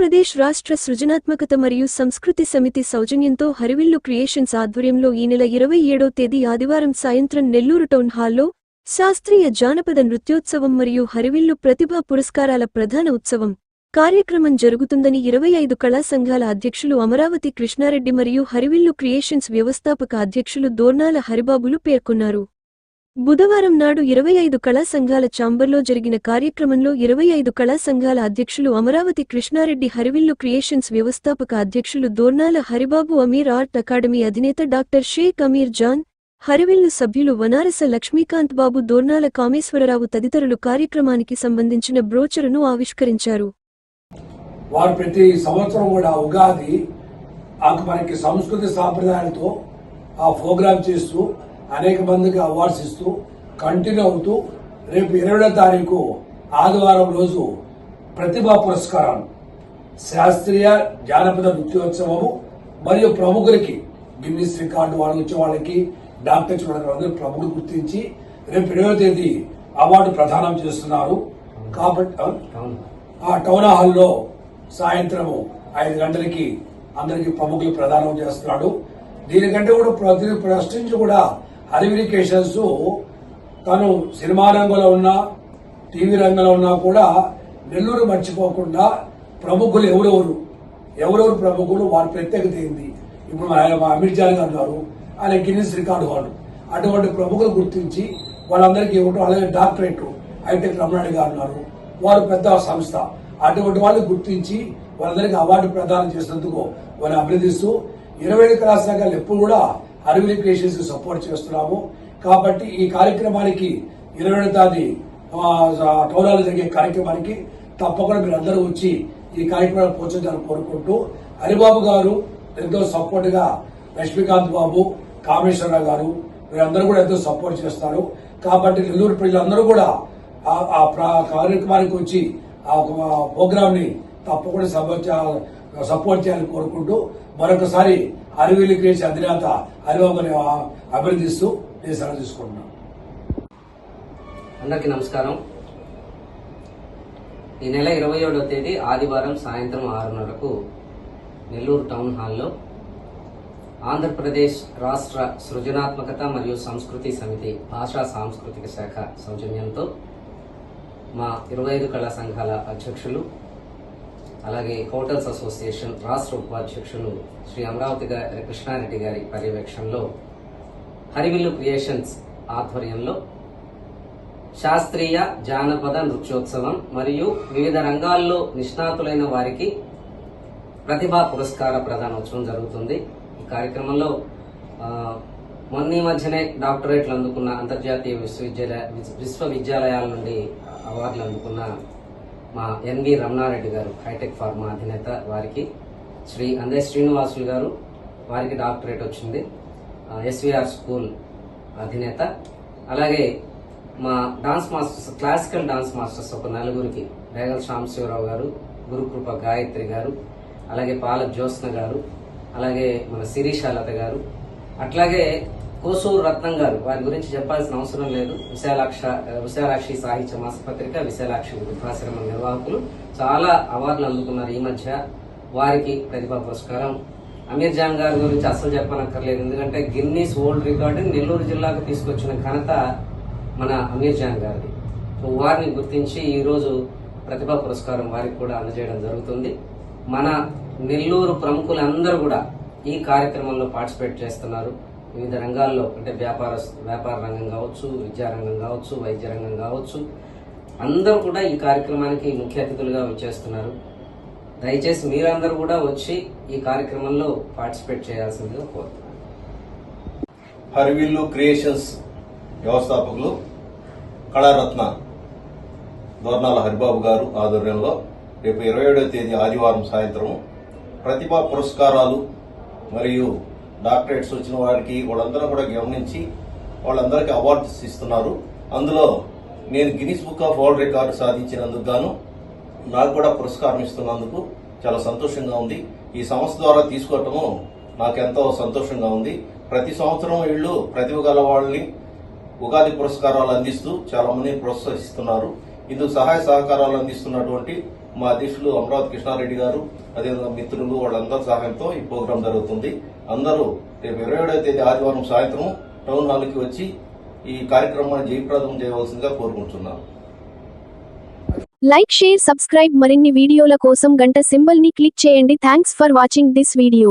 ఆంధ్రప్రదేశ్ రాష్ట్ర సృజనాత్మకత మరియు సంస్కృతి సమితి సౌజన్యంతో హరివిల్లు క్రియేషన్స్ ఆధ్వర్యంలో ఈ నెల ఇరవై ఏడో తేదీ ఆదివారం సాయంత్రం నెల్లూరు టౌన్ హాల్లో శాస్త్రీయ జానపద నృత్యోత్సవం మరియు హరివిల్లు ప్రతిభా పురస్కారాల ప్రధాన ఉత్సవం కార్యక్రమం జరుగుతుందని ఇరవై ఐదు కళా సంఘాల అధ్యక్షులు అమరావతి కృష్ణారెడ్డి మరియు హరివిల్లు క్రియేషన్స్ వ్యవస్థాపక అధ్యక్షులు దోర్నాల హరిబాబులు పేర్కొన్నారు. బుధవారం నాడు ఇరవై ఐదు కళా సంఘాల ఛాంబర్లో జరిగిన కార్యక్రమంలో ఇరవై ఐదు కళా సంఘాల అధ్యక్షులు అమరావతి కృష్ణారెడ్డి హరివిల్లు క్రియేషన్స్ వ్యవస్థాపక అధ్యక్షులు దోర్నాల హరిబాబు అమీర్ ఆర్ట్ అకాడమీ అధినేత డాక్టర్ షేక్ అమీర్ జాన్ హరివిల్లు సభ్యులు వనారస లక్ష్మీకాంత్ బాబు దోర్నాల కామేశ్వరరావు తదితరులు కార్యక్రమానికి సంబంధించిన బ్రోచరును ఆవిష్కరించారు. వారు ప్రతి సంవత్సరం కూడా ఉగాది మనకి సంస్కృతి సాంప్రదాయాలతో ఆ ప్రోగ్రామ్ చేస్తూ అనేక మందికి అవార్డ్స్ ఇస్తూ కంటిన్యూ అవుతూ రేపు ఇరవై తారీఖు ఆదివారం రోజు ప్రతిభా పురస్కారం శాస్త్రీయ జానపద నృత్యోత్సవము మరియు ప్రముఖులకి గిన్నిస్ రికార్డు వాళ్ళు వచ్చే వాళ్ళకి డాక్టర్స్ వాళ్ళందరూ ప్రముఖులు గుర్తించి రేపు ఇరవై తేదీ అవార్డు ప్రదానం చేస్తున్నారు. కాబట్టి ఆ టౌన్ హాల్లో సాయంత్రము ఐదు గంటలకి అందరికి ప్రముఖులు ప్రదానం చేస్తున్నాడు. దీనికంటే కూడా ప్రతి ప్రశ్నించి కూడా హరివినికేషన్స్ తను సినిమా రంగంలో ఉన్నా టీవీ రంగంలో ఉన్నా కూడా నెల్లూరు మర్చిపోకుండా ప్రముఖులు ఎవరెవరు? ఎవరెవరు ప్రముఖులు? వారి ప్రత్యేకత ఏంది? ఇప్పుడు ఆయన మా అమిత్ షా గారు ఉన్నారు ఆయన గిన్నిస్ రికార్డు వాళ్ళు అటువంటి ప్రముఖులు గుర్తించి వాళ్ళందరికీ ఇవ్వటం అలాగే డాక్టరేట్ హైటెక్ రమణాడి గారు ఉన్నారు. వారు పెద్ద సంస్థ. అటువంటి వాళ్ళు గుర్తించి వాళ్ళందరికీ అవార్డు ప్రదానం చేసినందుకు వారిని అభినందిస్తూ ఇరవై ఐదు కళాశాఖలు ఎప్పుడు కూడా అరవింద్ క్రియేషన్స్కి సపోర్ట్ చేస్తున్నాము. కాబట్టి ఈ కార్యక్రమానికి ఇరవై ఏడు తేదీ టౌనాలో జరిగే కార్యక్రమానికి తప్పకుండా మీరు అందరూ వచ్చి ఈ కార్యక్రమాన్ని పోషించాలని కోరుకుంటూ హరిబాబు గారు ఎంతో సపోర్ట్గా లక్ష్మీకాంత్ బాబు కామేశ్వరరావు గారు వీరందరూ కూడా ఎంతో సపోర్ట్ చేస్తారు. కాబట్టి నెల్లూరు ప్రజలందరూ కూడా ఆ- కార్యక్రమానికి వచ్చి ఆ ప్రోగ్రామ్ని తప్పకుండా సపోర్ట్ సపోర్ట్ చేయాలని కోరుకుంటూ మరొకసారి అరవిల్లి క్రియేషన్ అధినేత హరిబాబుని అభినందిస్తూ నేను సెలవు తీసుకుంటున్నాను. అందరికీ నమస్కారం. ఈ నెల ఇరవై ఏడవ తేదీ ఆదివారం సాయంత్రం ఆరున్నరకు నెల్లూరు టౌన్ హాల్లో ఆంధ్రప్రదేశ్ రాష్ట్ర సృజనాత్మకత మరియు సంస్కృతి సమితి భాషా సాంస్కృతిక శాఖ సౌజన్యంతో మా ఇరవై ఐదు కళా సంఘాల అధ్యక్షులు అలాగే హోటల్స్ అసోసియేషన్ రాష్ట్ర ఉపాధ్యక్షులు శ్రీ అమరావతి గారి కృష్ణారెడ్డి గారి పర్యవేక్షణలో హరివిల్లు క్రియేషన్స్ ఆధ్వర్యంలో శాస్త్రీయ జానపద నృత్యోత్సవం మరియు వివిధ రంగాల్లో నిష్ణాతులైన వారికి ప్రతిభా పురస్కార ప్రదానోత్సవం జరుగుతుంది. ఈ కార్యక్రమంలో మొన్న మధ్యనే డాక్టరేట్లు అందుకున్న అంతర్జాతీయ విశ్వవిద్యాలయ విశ్వవిద్యాలయాల నుండి అవార్డులు అందుకున్న మా ఎన్వి రమణారెడ్డి గారు హైటెక్ ఫార్మా అధినేత వారికి శ్రీ అందే శ్రీనివాసులు గారు వారికి డాక్టరేట్ వచ్చింది. ఎస్విఆర్ స్కూల్ అధినేత. అలాగే మా dance masters classical dance masters ఒక నలుగురికి రేగల సాంబశివరావు గారు గురుకృప గాయత్రి గారు అలాగే పాల జ్యోత్స్న గారు అలాగే మన శిరీషాలత గారు. అట్లాగే కోసూరు రత్నం గారు వారి గురించి చెప్పాల్సిన అవసరం లేదు. విశాలాక్ష విశాలాక్షి సాహిత్య మాసపత్రిక విశాలాక్షి వృద్ధాశ్రమ నిర్వాహకులు చాలా అవార్డులు అందుకున్నారు ఈ మధ్య. వారికి ప్రతిభా పురస్కారం. అమీర్ జాన్ గారి గురించి అసలు చెప్పనక్కర్లేదు. ఎందుకంటే గిన్నీస్ వరల్డ్ రికార్డు నెల్లూరు జిల్లాకు తీసుకొచ్చిన ఘనత మన అమీర్ జాన్ గారిది. సో వారిని గుర్తించి ఈరోజు ప్రతిభా పురస్కారం వారికి కూడా అందజేయడం జరుగుతుంది. మన నెల్లూరు ప్రముఖులందరూ కూడా ఈ కార్యక్రమంలో పార్టిసిపేట్ చేస్తున్నారు. వివిధ రంగాల్లో అంటే వ్యాపార వ్యాపార రంగం కావచ్చు విద్యారంగం కావచ్చు వైద్య రంగం కావచ్చు అందరూ కూడా ఈ కార్యక్రమానికి ముఖ్య అతిథులుగా వచ్చేస్తున్నారు. దయచేసి మీరందరూ కూడా వచ్చి ఈ కార్యక్రమంలో పార్టిసిపేట్ చేయాల్సిందిగా కోరుతున్నాను. హరివిల్లు క్రియేషన్స్ వ్యవస్థాపకులు కళారత్న దోర్నాల హరిబాబు గారు ఆధ్వర్యంలో రేపు ఇరవై ఏడవ తేదీ ఆదివారం సాయంత్రం ప్రతిభా పురస్కారాలు మరియు డాక్టరేట్స్ వచ్చిన వారికి వాళ్ళందరూ కూడా గమనించి వాళ్ళందరికీ అవార్డ్స్ ఇస్తున్నారు. అందులో నేను Guinness book of world record సాధించినందుకు గాను నాకు కూడా పురస్కారం ఇస్తున్నందుకు చాలా సంతోషంగా ఉంది. ఈ సంస్థ ద్వారా తీసుకోవటము నాకు ఎంతో సంతోషంగా ఉంది. ప్రతి సంవత్సరం వీళ్ళు ప్రతిభ గల వాళ్ళని ఉగాది పురస్కారాలు అందిస్తూ చాలామంది ప్రోత్సహిస్తున్నారు. ఇందుకు సహాయ సహకారాలు అందిస్తున్నటువంటి మా అధ్యక్షులు అమరావతి కృష్ణారెడ్డి గారు అదేవిధంగా మిత్రులు వాళ్ళందరి సహాయంతో ఈ ప్రోగ్రాం జరుగుతుంది. అందరూ రేపు ఇరవై ఏడవ తేదీ ఆదివారం సాయంత్రం టౌన్ హాల్కి వచ్చి ఈ కార్యక్రమాన్ని జయప్రదం చేయవలసిందిగా కోరుకుంటున్నాను. లైక్ షేర్ సబ్స్క్రైబ్ మరిన్ని వీడియోల కోసం గంట సింబల్ని క్లిక్ చేయండి. Thanks for watching this video.